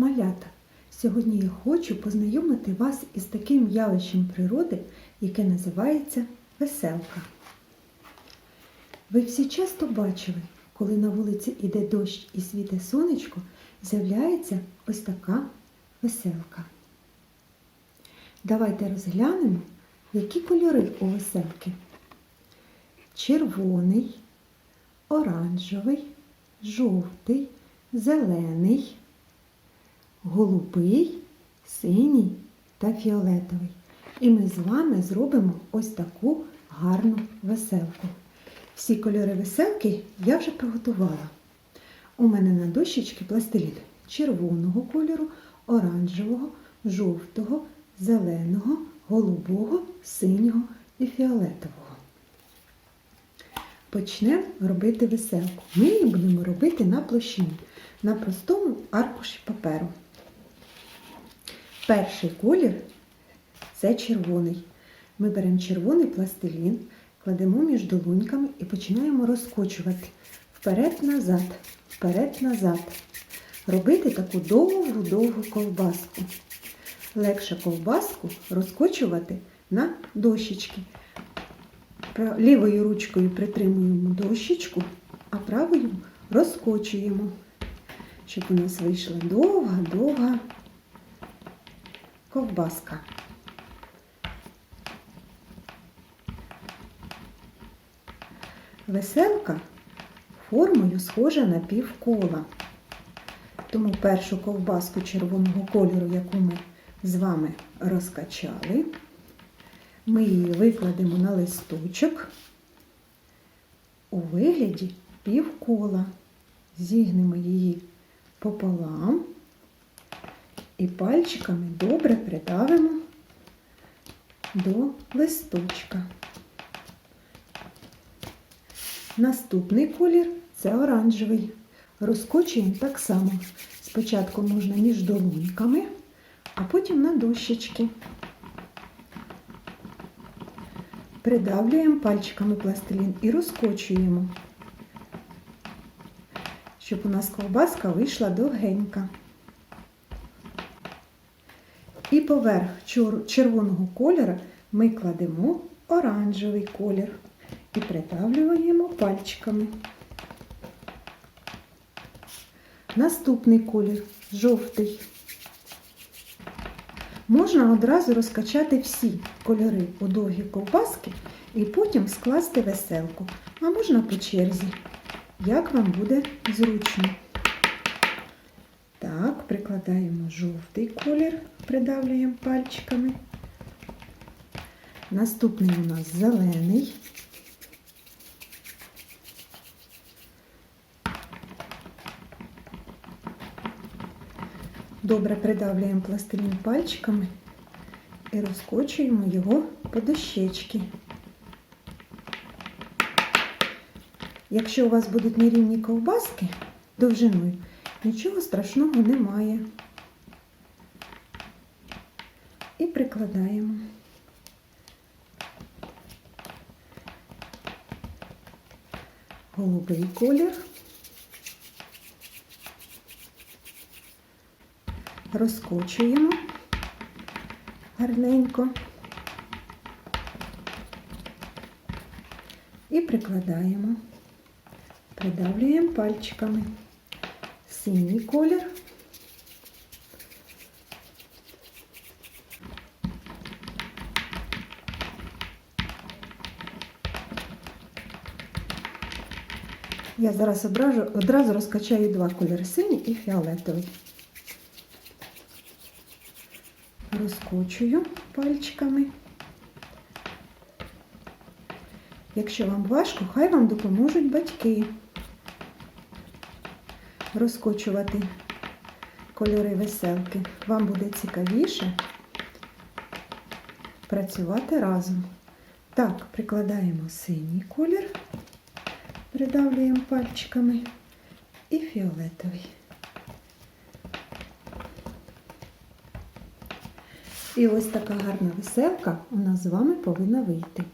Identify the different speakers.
Speaker 1: Малята, сьогодні я хочу познайомити вас із таким явищем природи, яке називається веселка. Ви всі часто бачили, коли на вулиці іде дощ і світе сонечко, з'являється ось така веселка. Давайте розглянемо, які кольори у веселки. Червоний, оранжевий, жовтий, зелений, голубий, синій та фіолетовий. І ми з вами зробимо ось таку гарну веселку. Всі кольори веселки я вже приготувала. У мене на дощечці пластилін червоного кольору, оранжевого, жовтого, зеленого, голубого, синього і фіолетового. Почнемо робити веселку. Ми її будемо робити на площині, на простому аркуші паперу. Перший колір це червоний. Ми беремо червоний пластилін, кладемо між долоньками і починаємо розкочувати вперед-назад, вперед-назад. Робити таку довгу-довгу ковбаску. Легше ковбаску розкочувати на дощечки. Лівою ручкою притримуємо дощечку, а правою розкочуємо, щоб у нас вийшла довга-довга ковбаска. Веселка формою схожа на півкола. Тому першу ковбаску червоного кольору, яку ми з вами розкачали, ми її викладемо на листочок у вигляді півкола. Зігнемо її пополам і пальчиками добре придавимо до листочка. Наступний колір це оранжевий. Розкочуємо так само. Спочатку можна між долоньками, а потім на дощечки. Придавлюємо пальчиками пластилін і розкочуємо, щоб у нас ковбаска вийшла довгенька. І поверх червоного кольору ми кладемо оранжевий колір і придавлюємо пальчиками. Наступний колір жовтий. Можна одразу розкачати всі кольори у довгі ковбаски і потім скласти веселку. А можна по черзі, як вам буде зручно. Прикладаємо жовтий колір, придавлюємо пальчиками. Наступний у нас зелений. Добре придавлюємо пластилін пальчиками і розкочуємо його по дощечки. Якщо у вас будуть нерівні ковбаски довжиною, нічого страшного немає. І прикладаємо. Голубий колір. розкочуємо гарненько і прикладаємо, придавлюємо пальчиками синій колір. Я зараз одразу, одразу розкачаю два кольори синій і фіолетовий. розкочую пальчиками. Якщо вам важко, хай вам допоможуть батьки розкочувати кольори веселки. Вам буде цікавіше працювати разом. Так, прикладаємо синій колір, придавлюємо пальчиками і фіолетовий. І ось така гарна веселка у нас з вами повинна вийти.